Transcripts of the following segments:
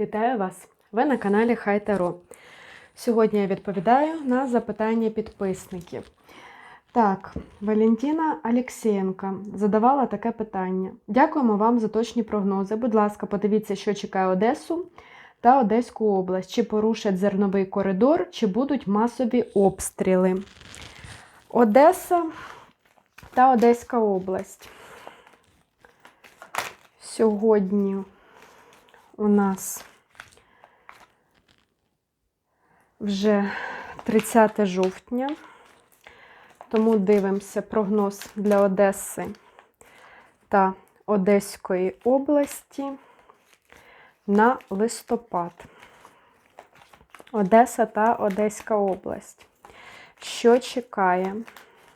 Вітаю вас! Ви на каналі Хай Таро. Сьогодні я відповідаю на запитання підписників. Так, Валентина Алєксєєнка задавала таке питання. Дякуємо вам за точні прогнози. Будь ласка, подивіться, що чекає Одесу та Одеську область. Чи порушать зерновий коридор, чи будуть масові обстріли. Одеса та Одеська область. Сьогодні у нас вже 30 жовтня, тому дивимося прогноз для Одеси та Одеської області на листопад. Одеса та Одеська область. Що чекає?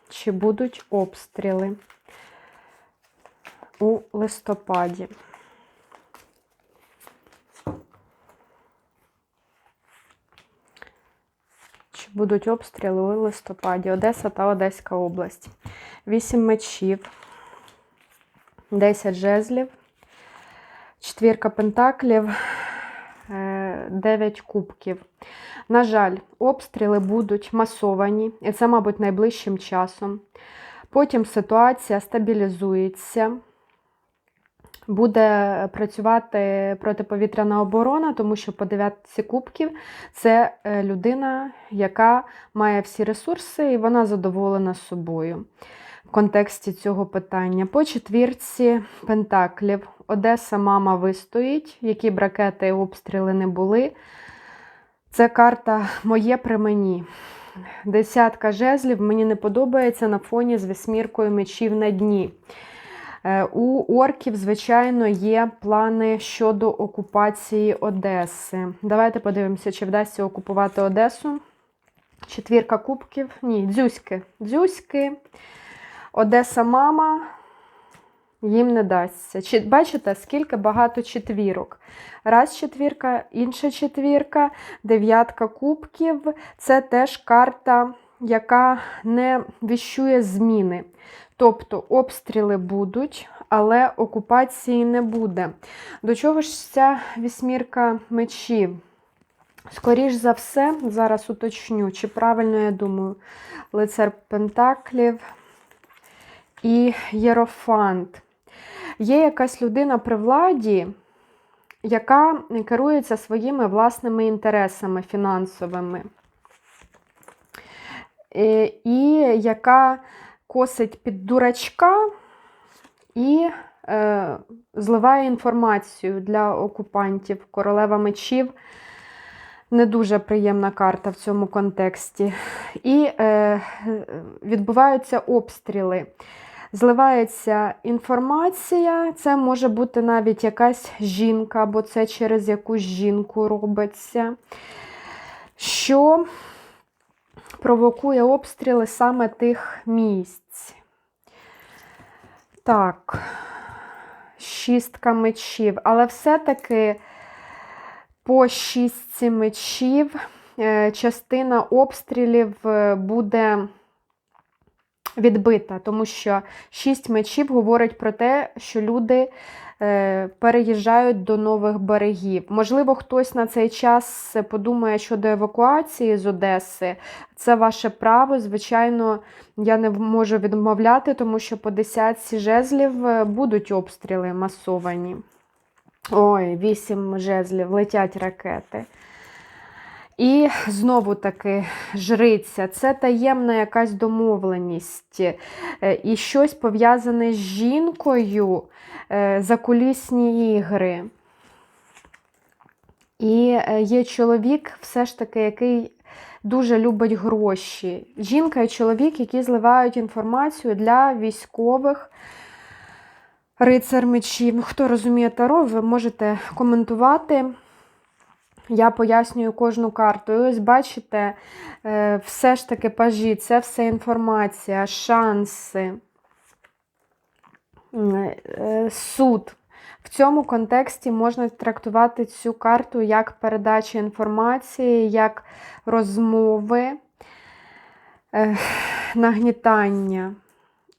Чи будуть обстріли у листопаді? Будуть обстріли у листопаді? Одеса та Одеська область. Вісім мечів, 10 жезлів, четвірка пентаклів, 9 кубків. На жаль, обстріли будуть масовані, і це, мабуть, найближчим часом. Потім ситуація стабілізується. Буде працювати протиповітряна оборона, тому що по дев'ятці кубків це е, людина, яка має всі ресурси, і вона задоволена собою в контексті цього питання. По четвірці пентаклів Одеса, мама вистоїть, які б ракети обстріли не були. Це карта моє при мені. Десятка жезлів мені не подобається на фоні з вісьміркою мечів на дні. Е, У орків, звичайно, є плани щодо окупації Одеси. Давайте подивимося, чи вдасться окупувати Одесу. Четвірка кубків. Ні, дзюськи. Дзюськи. Одеса мама. Їм не дасться. Чи, бачите, скільки багато четвірок. Раз четвірка, інша четвірка, дев'ятка кубків. Це теж карта, яка не віщує зміни. Тобто обстріли будуть, але окупації не буде. До чого ж ця вісьмірка мечів? Скоріш за все, зараз уточню, чи правильно я думаю, лицар Пентаклів і Єрофант. Є якась людина при владі, яка керується своїми власними інтересами фінансовими, Е, і яка косить під дурачка і е, зливає інформацію для окупантів. Королева мечів не дуже приємна карта в цьому контексті. І е, відбуваються обстріли. Зливається інформація, це може бути навіть якась жінка, або це через якусь жінку робиться, що провокує обстріли саме тих місць. Так, шістка мечів. Але все-таки по шістці мечів е, частина обстрілів е, буде відбита, тому що шість мечів говорить про те, що люди е, переїжджають до нових берегів. Можливо, хтось на цей час подумає щодо евакуації з Одеси. Це ваше право. Звичайно, я не можу відмовляти, тому що по десятці жезлів е, будуть обстріли масовані. Ой, вісім жезлів, летять ракети. І знову таки жриця, це таємна якась домовленість. Е, І щось пов'язане з жінкою, е, закулісні ігри. І е, є чоловік, все ж таки, який дуже любить гроші. Жінка і чоловік, які зливають інформацію для військових. Рицар мечів. Хто розуміє таро, ви можете коментувати. Я пояснюю кожну карту. І ось бачите, е, все ж таки пажі, це все інформація, шанси, е, суд. В цьому контексті можна трактувати цю карту як передача інформації, як розмови, е, нагнітання.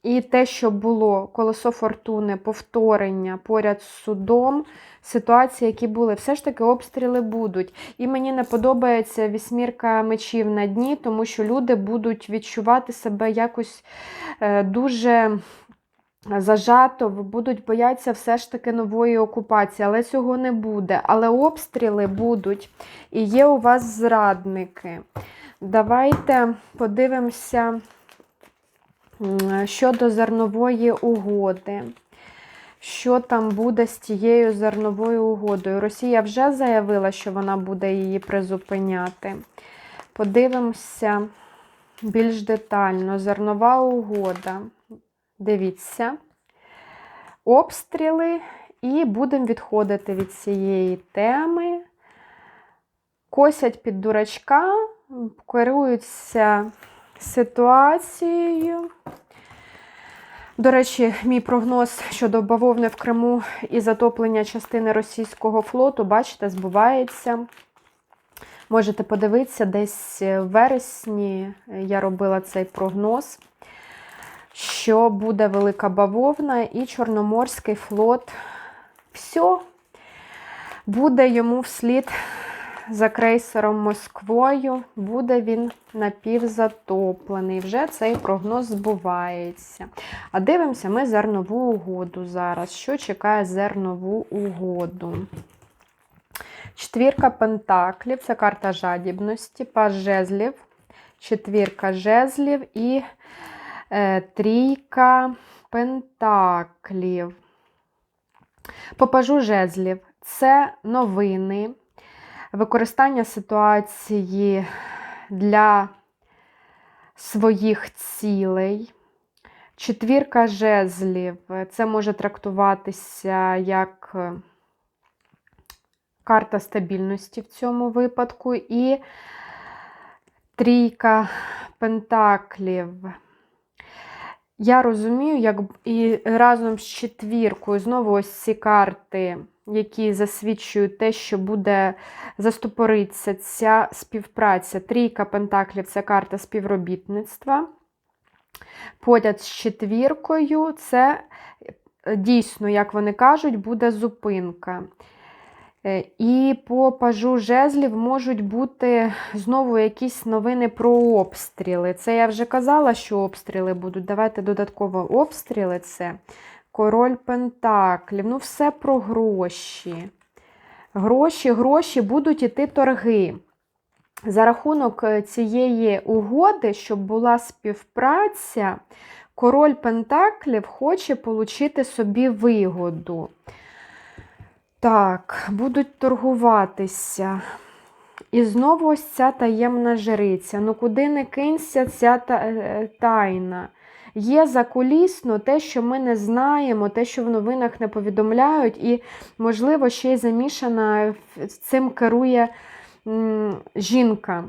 І те, що було колесо фортуни, повторення поряд з судом, ситуації, які були, все ж таки обстріли будуть. І мені не подобається вісьмірка мечів на дні, тому що люди будуть відчувати себе якось е, дуже. Зажато, будуть боятися все ж таки нової окупації, але цього не буде. Але обстріли будуть. І є у вас зрадники. Давайте подивимося щодо зернової угоди. Що там буде з тією зерновою угодою? Росія вже заявила, що вона буде її призупиняти. Подивимося більш детально. Зернова угода. Дивіться. Обстріли, і будемо відходити від цієї теми. Косять під дурачка, керуються ситуацією. До речі, мій прогноз щодо бавовни в Криму і затоплення частини російського флоту, бачите, збувається. Можете подивитися, десь в вересні я робила цей прогноз, що буде велика бавовна і Чорноморський флот. Все, буде йому вслід за крейсером Москвою, буде він напівзатоплений. Вже цей прогноз збувається. А дивимося ми зернову угоду зараз. Що чекає зернову угоду? Четвірка пентаклів це карта жадібності, паж жезлів, четвірка жезлів і е, трійка пентаклів. По пажу жезлів це новини, використання ситуації для своїх цілей. Четвірка жезлів це може трактуватися як карта стабільності в цьому випадку, і трійка пентаклів. Я розумію, як і разом з четвіркою, знову ось ці карти, які засвідчують те, що буде застопоритися ця співпраця. Трійка пентаклів це карта співробітництва. Поряд з четвіркою, це дійсно, як вони кажуть, буде зупинка. Е, І по пажу жезлів можуть бути знову якісь новини про обстріли. Це я вже казала, що обстріли будуть. Давайте додатково обстріли це. Король Пентаклів. Ну, все про гроші. Гроші, гроші будуть іти торги. За рахунок е, цієї угоди, щоб була співпраця, король Пентаклів хоче отримати собі вигоду. Так, будуть торгуватися. І знову ось ця таємна жриця. Ну, куди не кинься ця тайна. Є закулісно те, що ми не знаємо, те, що в новинах не повідомляють, і, можливо, ще й замішана цим керує жінка.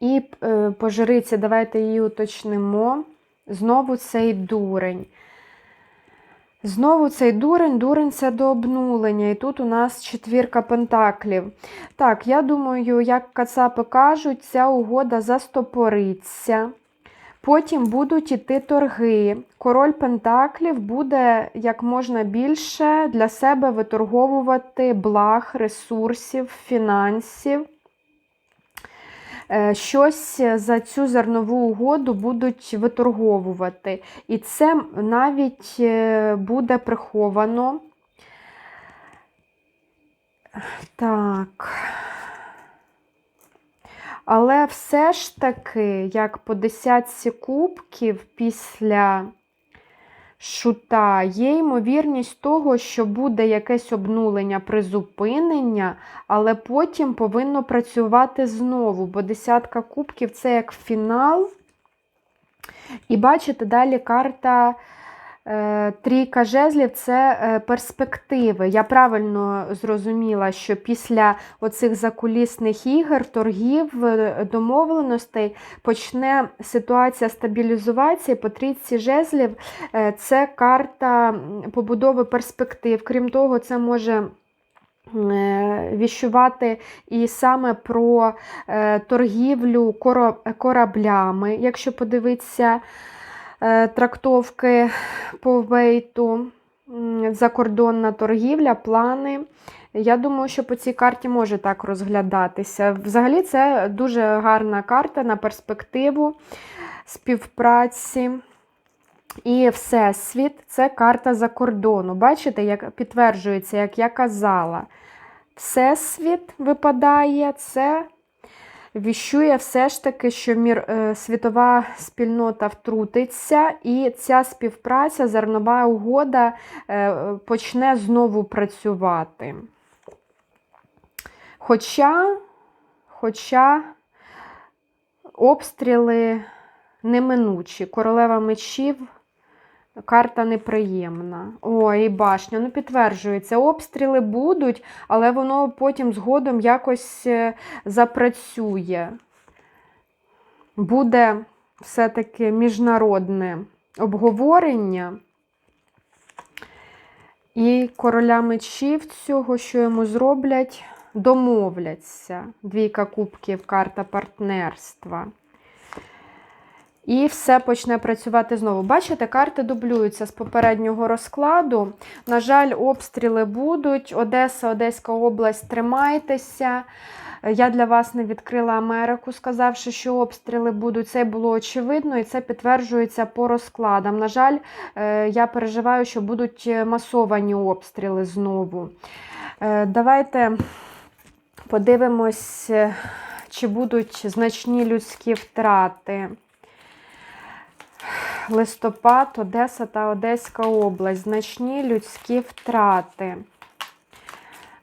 І е, по жриці, давайте її уточнимо. Знову цей дурень. Знову цей дурень, дурень це до обнулення. І тут у нас четвірка пентаклів. Так, я думаю, як кацапи кажуть, ця угода застопориться. Потім будуть іти торги. Король Пентаклів буде як можна більше для себе виторговувати благ, ресурсів, фінансів. Е, Щось за цю зернову угоду будуть виторговувати. І це навіть е, буде приховано. Так. Але все ж таки, як по десятці кубків після шута, є ймовірність того, що буде якесь обнулення, призупинення, але потім повинно працювати знову, бо десятка кубків це як фінал. І бачите, далі карта трійка жезлів це е, перспективи. Я правильно зрозуміла, що після оцих закулісних ігор, торгів, е, домовленостей почне ситуація стабілізуватися. По трійці жезлів е, це карта побудови перспектив. Крім того, це може е, віщувати і саме про е, торгівлю кораблями, якщо подивитися е, трактовки по вейту, закордонна торгівля, плани. Я думаю, що по цій карті може так розглядатися. Взагалі, це дуже гарна карта на перспективу співпраці. І Всесвіт це карта за кордону. Бачите, як підтверджується, як я казала. Всесвіт випадає, це віщує все ж таки, що мір, е, світова спільнота втрутиться, і ця співпраця, зернова угода е, почне знову працювати. Хоча, хоча обстріли неминучі, королева мечів. Карта неприємна. Ой, башня. Ну, підтверджується, обстріли будуть, але воно потім згодом якось е, запрацює. Буде все-таки міжнародне обговорення. І короля мечів цього, що йому зроблять, домовляться. Двійка кубків, карта партнерства. І все почне працювати знову. Бачите, карти дублюються з попереднього розкладу. На жаль, обстріли будуть. Одеса, Одеська область, тримайтеся. Я для вас не відкрила Америку, сказавши, що обстріли будуть. Це було очевидно, і це підтверджується по розкладам. На жаль, е, я переживаю, що будуть масовані обстріли знову. Е, Давайте подивимось, е, чи будуть значні людські втрати листопад, Одеса та Одеська область. Значні людські втрати.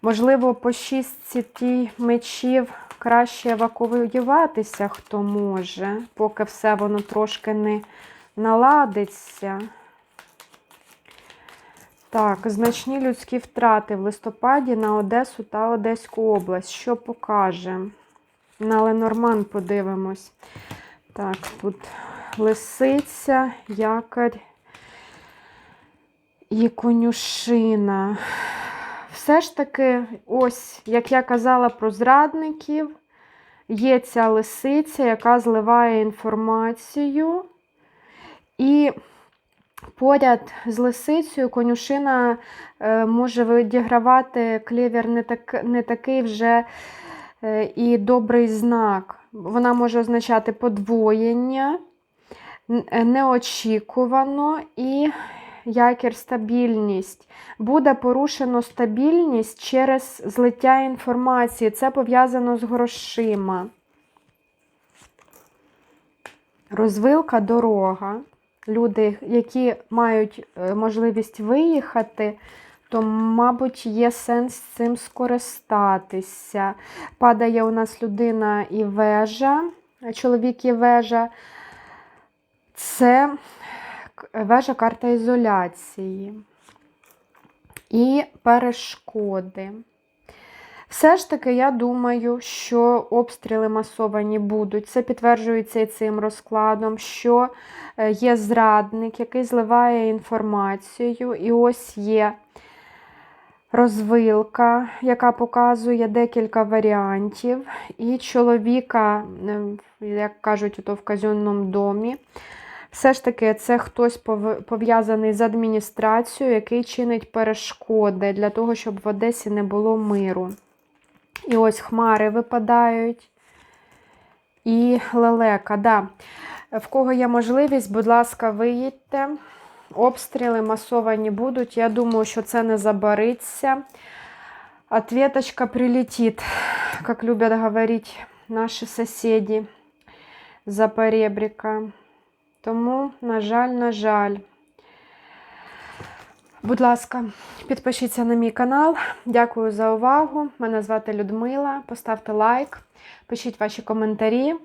Можливо, по шістці мечів краще евакуюватися, хто може, поки все воно трошки не наладиться. Так, значні людські втрати в листопаді на Одесу та Одеську область. Що покаже? На Ленорман подивимось. Так, тут лисиця, якорь і конюшина. Все ж таки, ось, як я казала про зрадників, є ця лисиця, яка зливає інформацію. І поряд з лисицею конюшина е, може відігравати клевір не, так, не такий вже е, і добрий знак. Вона може означати подвоєння неочікувано і якір стабільність. Буде порушено стабільність через злиття інформації. Це пов'язано з грошима. Розвилка дорога. Люди, які мають е, можливість виїхати, то, мабуть, є сенс цим скористатися. Падає у нас людина і вежа, чоловік і вежа. Це вежа карта ізоляції і перешкоди. Все ж таки, я думаю, що обстріли масовані будуть. Це підтверджується і цим розкладом, що е, є зрадник, який зливає інформацію, і ось є розвилка, яка показує декілька варіантів. І чоловіка, як кажуть, ото в казенному домі. Все ж таки, це хтось пов'язаний з адміністрацією, який чинить перешкоди для того, щоб в Одесі не було миру. І ось хмари випадають. І лелека, да. В кого є можливість, будь ласка, виїдьте. Обстріли масовані будуть. Я думаю, що це не забариться. Ответочка прилетит, как любят говорить наші сусіди за поребрика. Тому, на жаль, на жаль. Будь ласка, підпишіться на мій канал. Дякую за увагу. Мене звати Людмила. Поставте лайк, пишіть ваші коментарі.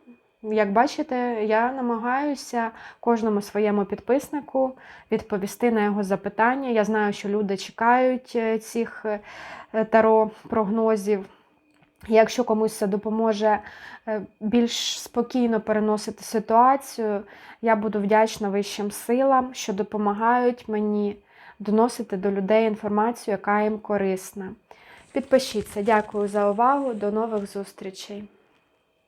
Як бачите, я намагаюся кожному своєму підписнику відповісти на його запитання. Я знаю, що люди чекають е, цих е, таро-прогнозів. Якщо комусь це допоможе е, більш спокійно переносити ситуацію, я буду вдячна вищим силам, що допомагають мені доносити до людей інформацію, яка їм корисна. Підпишіться. Дякую за увагу. До нових зустрічей!